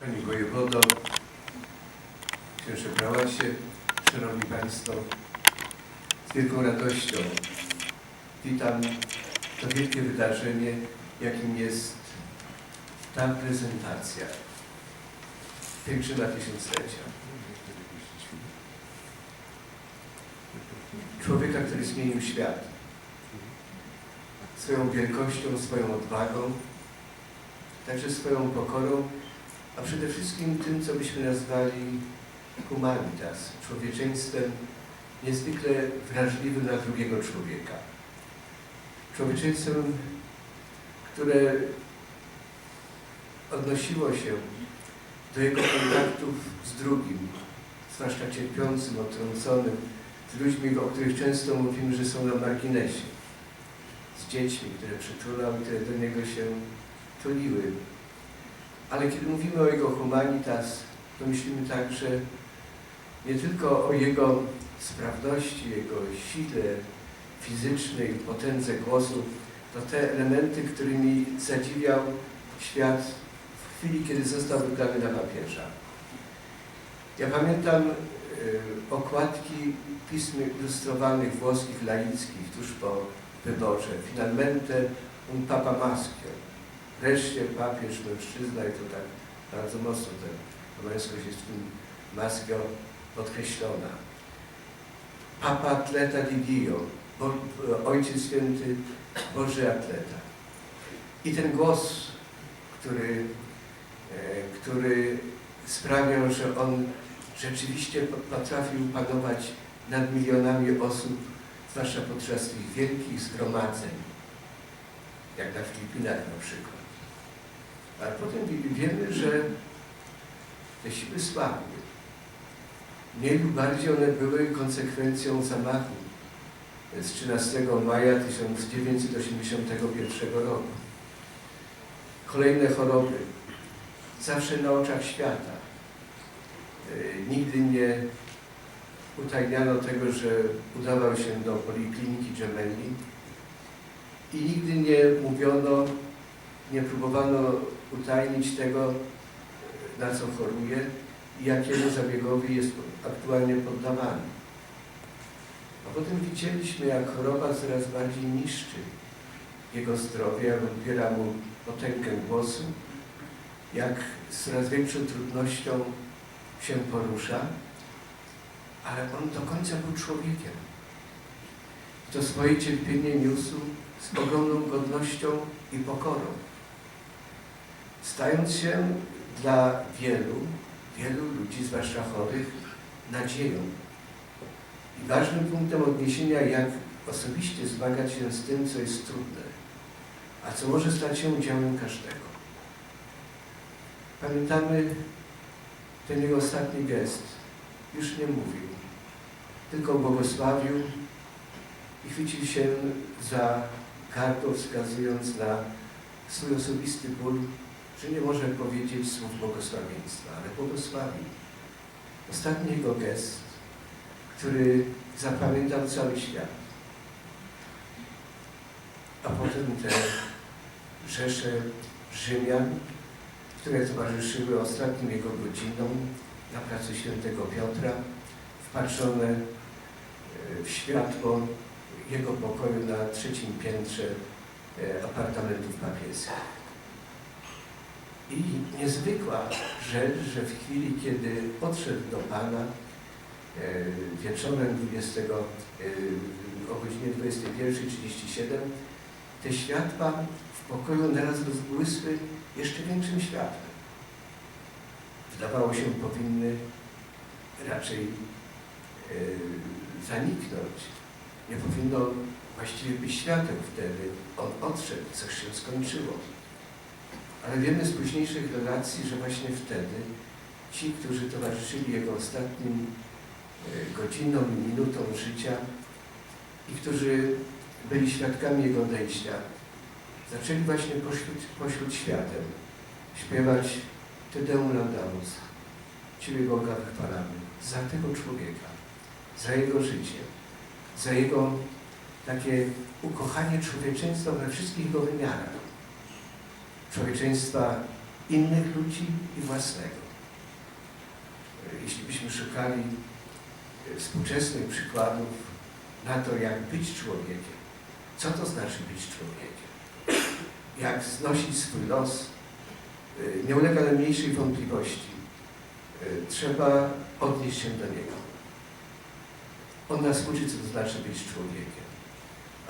Pani Wojewodo, księże prałacie, Szanowni Państwo, z wielką radością witam to wielkie wydarzenie, jakim jest ta prezentacja. Pielgrzyma tysiąclecia. Człowieka, który zmienił świat. Swoją wielkością, swoją odwagą, także swoją pokorą, a przede wszystkim tym, co byśmy nazwali humanitas, człowieczeństwem niezwykle wrażliwym na drugiego człowieka. Człowieczeństwem, które odnosiło się do jego kontaktów z drugim, zwłaszcza cierpiącym, otrąconym, z ludźmi, o których często mówimy, że są na marginesie, z dziećmi, które przytulał i które do niego się tuliły. Ale kiedy mówimy o jego humanitas, to myślimy także nie tylko o jego sprawności, jego sile fizycznej, potędze głosu, to te elementy, którymi zadziwiał świat w chwili, kiedy został wybrany na papieża. Ja pamiętam y, okładki pism ilustrowanych włoskich, laickich tuż po wyborze. Finalmente un papa maschio. Wreszcie papież, mężczyzna i to tak bardzo mocno ten, ta męskość jest w tym maschio podkreślona. Papa atleta di Dio, Bo, Ojciec Święty, Boży atleta. I ten głos, który, e, który sprawiał, że on rzeczywiście potrafił panować nad milionami osób, zwłaszcza podczas tych wielkich zgromadzeń, jak na Filipinach na przykład. Ale potem wiemy, że te siły słabły. Mniej lub bardziej one były konsekwencją zamachu z 13 maja 1981 roku. Kolejne choroby, zawsze na oczach świata. E, Nigdy nie utajniano tego, że udawał się do Polikliniki Gemelli i nigdy nie mówiono, nie próbowano utajnić tego, na co choruje i jakiemu zabiegowi jest aktualnie poddawany. A potem widzieliśmy, jak choroba coraz bardziej niszczy jego zdrowie, jak odbiera mu potęgę głosu, jak z coraz większą trudnością się porusza, ale on do końca był człowiekiem. To swoje cierpienie niósł z ogromną godnością i pokorą, stając się dla wielu, wielu ludzi, zwłaszcza chorych, nadzieją. I ważnym punktem odniesienia, jak osobiście zmagać się z tym, co jest trudne, a co może stać się udziałem każdego. Pamiętamy ten jego ostatni gest. Już nie mówił, tylko błogosławił i chwycił się za gardło, wskazując na swój osobisty ból, że nie może powiedzieć słów błogosławieństwa, ale błogosławił. Ostatni jego gest, który zapamiętał cały świat. A potem te rzesze Rzymian, które towarzyszyły ostatnim jego godzinom na placu Świętego Piotra, wpatrzone e, w światło jego pokoju na trzecim piętrze e, apartamentów papieskich. I niezwykła rzecz, że w chwili, kiedy odszedł do Pana e, wieczorem 20, o godzinie 21.37, te światła w pokoju naraz rozbłysły jeszcze większym światłem. Wydawało się, powinny raczej e, zaniknąć. Nie powinno właściwie być świateł wtedy. On odszedł, coś się skończyło. Ale wiemy z późniejszych relacji, że właśnie wtedy ci, którzy towarzyszyli jego ostatnim e, godzinom, minutom życia i którzy byli świadkami jego odejścia, zaczęli właśnie pośród, pośród światem śpiewać Te Deum Laudamus. Ciebie Boga wychwalamy za tego człowieka, za jego życie, za jego takie ukochanie człowieczeństwa we wszystkich jego wymiarach. Człowieczeństwa innych ludzi i własnego. Jeśli byśmy szukali współczesnych przykładów na to, jak być człowiekiem, co to znaczy być człowiekiem, jak znosić swój los, nie ulega najmniejszej wątpliwości. Trzeba odnieść się do Niego. On nas uczy, co to znaczy być człowiekiem.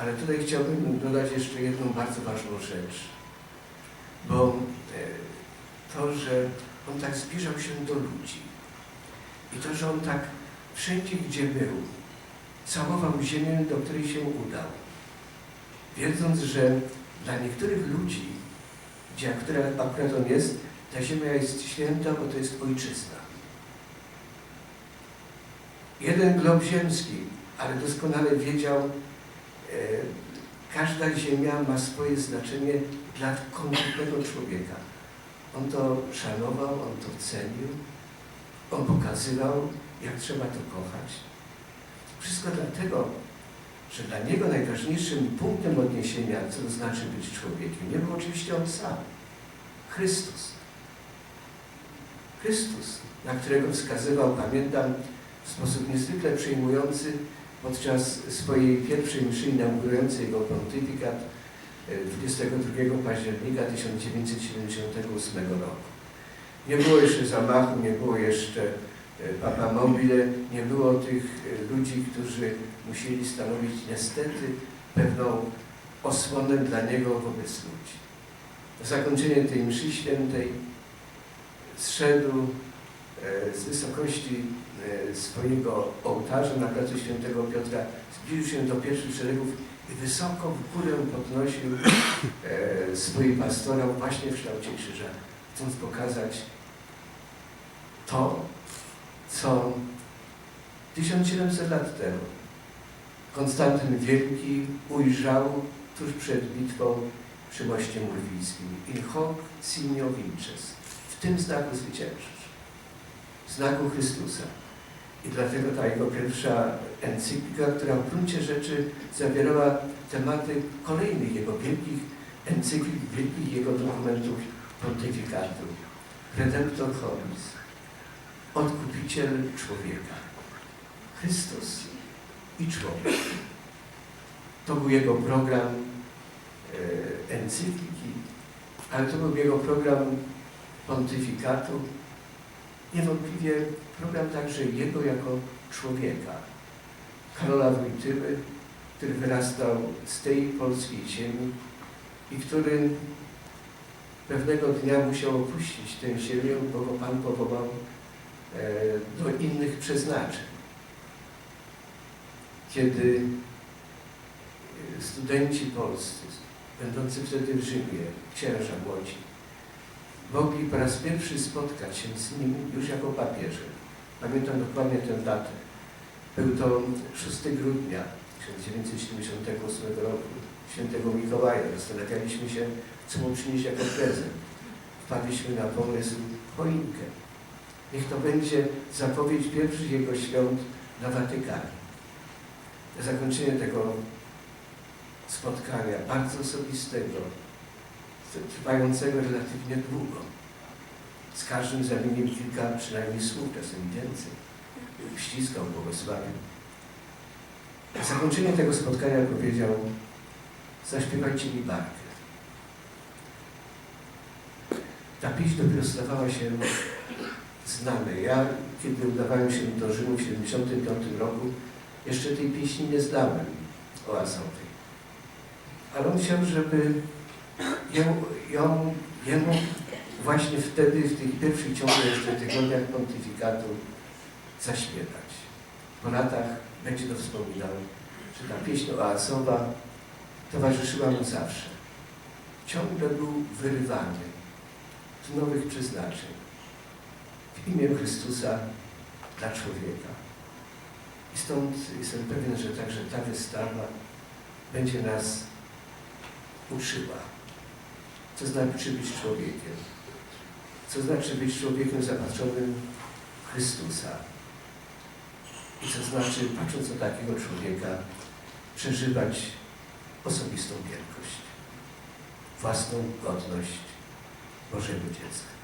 Ale tutaj chciałbym dodać jeszcze jedną bardzo ważną rzecz, bo to, że On tak zbliżał się do ludzi i to, że On tak wszędzie, gdzie był, całował ziemię, do której się udał, wiedząc, że dla niektórych ludzi, gdzie akurat, akurat On jest, ta ziemia jest święta, bo to jest ojczyzna. Jeden glob ziemski, ale doskonale wiedział, e, każda ziemia ma swoje znaczenie dla konkretnego człowieka. On to szanował, on to cenił, on pokazywał, jak trzeba to kochać. Wszystko dlatego, że dla niego najważniejszym punktem odniesienia, co to znaczy być człowiekiem, nie był oczywiście on sam. Chrystus. Chrystus, na którego wskazywał, pamiętam, w sposób niezwykle przejmujący podczas swojej pierwszej mszy inaugurującej jego pontyfikat 22 października 1978 roku. Nie było jeszcze zamachu, nie było jeszcze Papa Mobile, nie było tych ludzi, którzy musieli stanowić niestety pewną osłonę dla Niego wobec ludzi. Zakończenie tej mszy świętej zszedł z wysokości swojego ołtarza na placu Świętego Piotra, zbliżył się do pierwszych szeregów i wysoko w górę podnosił e, swój pastorał właśnie w kształcie krzyża, chcąc pokazać to, co 1700 lat temu Konstantyn Wielki ujrzał tuż przed bitwą przy moście murwijskim. In hoc signo vinces. W tym znaku zwyciężysz. W znaku Chrystusa. I dlatego ta jego pierwsza encyklika, która w gruncie rzeczy zawierała tematy kolejnych jego wielkich encyklik, wielkich jego dokumentów pontyfikatu. Redemptor homis. Odkupiciel człowieka. Chrystus i człowiek. To był jego program e, encykliki, ale to był jego program pontyfikatu. Niewątpliwie program także jego jako człowieka. Karola Wojtyły, który wyrastał z tej polskiej ziemi i który pewnego dnia musiał opuścić tę ziemię, bo go Pan powołał e, do innych przeznaczeń. Kiedy e, studenci polscy, będący wtedy w Rzymie, księża młodzi, mogli po raz pierwszy spotkać się z nim już jako papieżem. Pamiętam dokładnie tę datę. Był to 6 grudnia 1978 roku, świętego Mikołaja. Zastanawialiśmy się, co mu przynieść jako prezent. Wpadliśmy na pomysł choinkę. Niech to będzie zapowiedź pierwszych jego świąt na Watykanie. Zakończenie tego spotkania, bardzo osobistego, trwającego relatywnie długo. Z każdym zamienił kilka przynajmniej słów, czasem więcej. Ściskał, błogosławił. Na zakończenie tego spotkania powiedział zaśpiewajcie mi barkę. Ta pieśń dopiero stawała się znana. Ja, kiedy udawałem się do Rzymu w 1975 roku, jeszcze tej pieśni nie zdałem o. Ale on chciał, żeby ją, ją, jemu właśnie wtedy, w tych pierwszych ciągłych jeszcze tygodniach pontyfikatu zaśpiewać. Po latach będzie to wspominał, że ta pieśń oazowa towarzyszyła mu zawsze. Ciągle był wyrywany z nowych przeznaczeń w imię Chrystusa dla człowieka. I stąd jestem pewien, że także ta wystawa będzie nas uczyła, co znaczy być człowiekiem, co znaczy być człowiekiem zapatrzonym w Chrystusa i co znaczy, patrząc na takiego człowieka, przeżywać osobistą wielkość, własną godność Bożego dziecka.